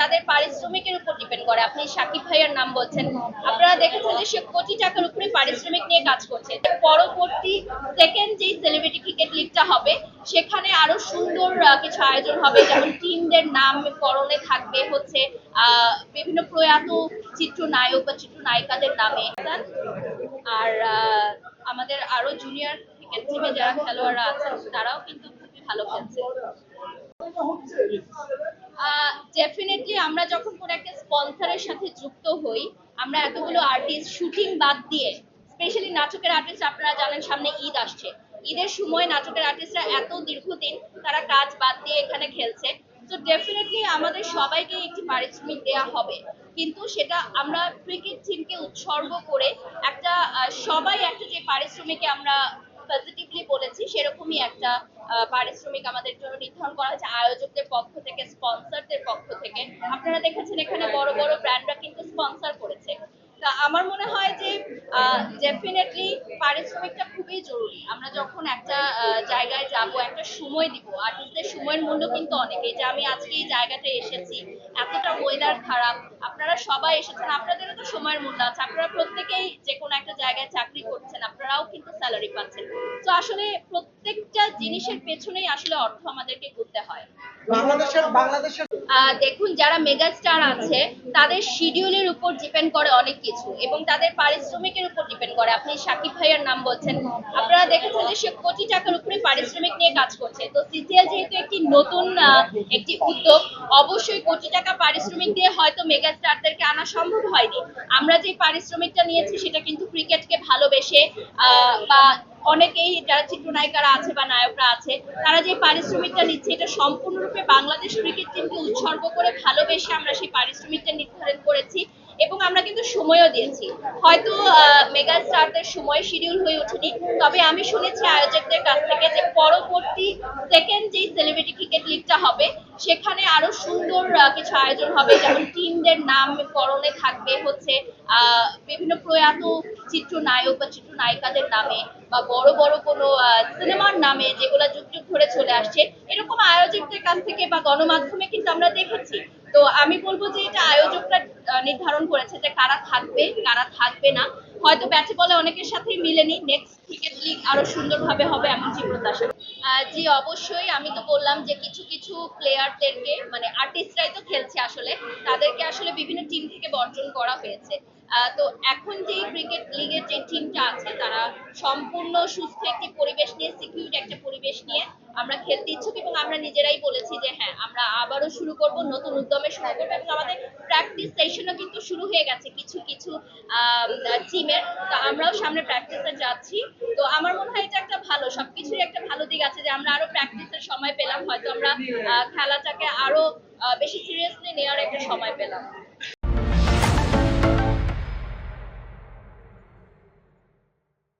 তাদের পারিশ্রমিকের উপর ডিপেন্ড করে। আপনি সাকিব ভাইয়ার নাম বলছেন। আপনারা দেখেছেন যে সে কোটি টাকার উপরে পারিশ্রমিক নিয়ে কাজ করছে। পরবর্তী সেকেন্ড যেই সেলিব্রিটি ক্রিকেট লিগটা হবে, সেখানে আরও সুন্দর কিছু আয়োজন হবে। যেমন টিমদের নাম করণে থাকবে হচ্ছে বিভিন্ন প্রয়াত চিত্রনায়ক বা চিত্রনায়িকাদের নামে। আর আমাদের আরও জুনিয়র ক্রিকেট টিমে যারা খেলোয়াড়রা আছেন, তারাও কিন্তু খুবই ভালো খেলছে। ডেফিনেটলি আমরা যখন কোনো একটা স্পন্সরের সাথে যুক্ত হই, আমরা এতগুলো আর্টিস্ট শুটিং বাদ দিয়ে স্পেশালি নাটকের আর্টিস্ট আপনারা জানেন সামনে ঈদ আসছে। ঈদের সময় নাটকের আর্টিস্টরা এত দীর্ঘদিন তারা কাজ বাদ দিয়ে এখানে খেলছে। তো ডেফিনেটলি আমাদের সবাইকে একটি পারিশ্রমিক দেওয়া হবে। কিন্তু সেটা আমরা ক্রিকেট টিমকে উৎসর্গ করে একটা সবাই একটা যে পারিশ্রমিকে আমরা পজিটিভলি বলেছি, সেরকমই একটা পারিশ্রমিক আমাদের জন্য নির্ধারণ করা হয়েছে আয়োজকদের পক্ষ থেকে স্পন্সরদের পক্ষ থেকে। আপনারা দেখেছেন এখানে বড় বড় ব্র্যান্ডরা কিন্তু স্পন্সর করেছে। তা আমার মনে হয় যে ডেফিনেটলি পারিশ্রমিকটা খুবই জরুরি। আমরা যখন একটা জায়গায় যাব, একটা সময় দিব আর্টিস্টদের সময়ের মূল্য কিন্তু অনেক এই যে আমি আজকে এই জায়গাটা এসেছি, এতটা ওয়েদার খারাপ, আপনারা সবাই এসেছেন, আপনাদেরও তো সময়ের মূল্য আছে। আপনারা প্রত্যেকেই যে কোনো একটা জায়গায় চাকরি করছেন, আপনারাও কিন্তু স্যালারি পাচ্ছেন। তো আসলে প্রত্যেকটা জিনিসের পেছনেই আসলে অর্থ আমাদেরকে করতে হয়। বাংলাদেশের বাংলাদেশের দেখুন, যারা মেগা স্টার আছে, তাদের শিডিউলের উপর ডিপেন্ড করে অনেক কিছু এবং তাদের পারিশ্রমিকের উপর ডিপেন্ড করে। আপনি সাকিব ভাইয়ার নাম বলছেন। আপনারা দেখেছেন যে সে কোটি টাকার উপরে পারিশ্রমিক নিয়ে কাজ করছে। তো সিসিএল যেহেতু একটি নতুন একটি উদ্যোগ, অবশ্যই কোটি টাকা পারিশ্রমিক দিয়ে হয়তো মেগা স্টারদেরকে আনা সম্ভব হয়নি। আমরা যে পারিশ্রমিকটা নিয়েছি, সেটা কিন্তু ক্রিকেটকে ভালোবেসে বা অনেকেই যারা চিত্রনায়িকারা আছে বা নায়করা আছে, তারা যে পারিশ্রমিকটা নিচ্ছে, এটা সম্পূর্ণরূপে বাংলাদেশ ক্রিকেট টিমকে উৎসর্গ করে ভালোবেসে আমরা সেই পারিশ্রমিকটা নির্ধারণ করেছি। এবং আমরা কিন্তু সময়ও দিয়েছি। হয়তো মেগা স্টারদের সময় শিডিউল হয়ে ওঠেনি, তবে আমি শুনেছি আয়োজকদের কাছ থেকে যে পরবর্তী সেকেন্ড যেই সেলিব্রিটি ক্রিকেট লিগটা হবে, সেখানে আরও সুন্দর কিছু আয়োজন হবে। যেমন টিমদের নাম করণে থাকবে হচ্ছে বিভিন্ন প্রয়াত চিত্রনায়ক বা চিত্রনায়িকাদের নামে বা বড় বড় কোনো সিনেমার নামে যেগুলো যুগ যুগ ধরে চলে আসছে, এরকম আয়োজকদের কাছ থেকে বা গণমাধ্যমে কিন্তু আমরা দেখেছি। তো আমি বলব যে এটা আয়োজকরা নির্ধারণ করেছে যে কারা থাকবে কারা থাকবে না। হয়তো ব্যাচে বলে অনেকের সাথেই মিলেনি। নেক্সট ক্রিকেট লিগ আরও সুন্দরভাবে হবে এমনটি প্রত্যাশা জি, অবশ্যই। আমি তো বললাম যে কিছু কিছু প্লেয়ারদেরকে মানে আর্টিস্টরাই তো খেলছে আসলে। তাদেরকে আসলে বিভিন্ন টিম থেকে বর্জন করা হয়েছে। তো এখন যে ক্রিকেট লিগের যে টিমটা আছে, তারা সম্পূর্ণ সুস্থ একটি পরিবেশ নিয়ে সিকিউরিটি একটা পরিবেশ নিয়ে আমরা খেলতে ইচ্ছুক এবং আমরা নিজেরাই বলেছি যে হ্যাঁ আমরা আবারও শুরু করব, নতুন উদ্যমে শুরু করব এবং আমাদের প্র্যাকটিস সেশনও কিন্তু শুরু হয়ে গেছে কিছু কিছু টিমের তো আমরাও সামনে প্র্যাকটিসে যাচ্ছি। তো আমার মনে হয় এটা একটা ভালো, সবকিছুরই একটা ভালো দিক আছে যে আমরা আরও প্র্যাকটিসের সময় পেলাম। হয়তো আমরা খেলাটাকে আরও বেশি সিরিয়াসলি নেওয়ার একটা সময় পেলাম।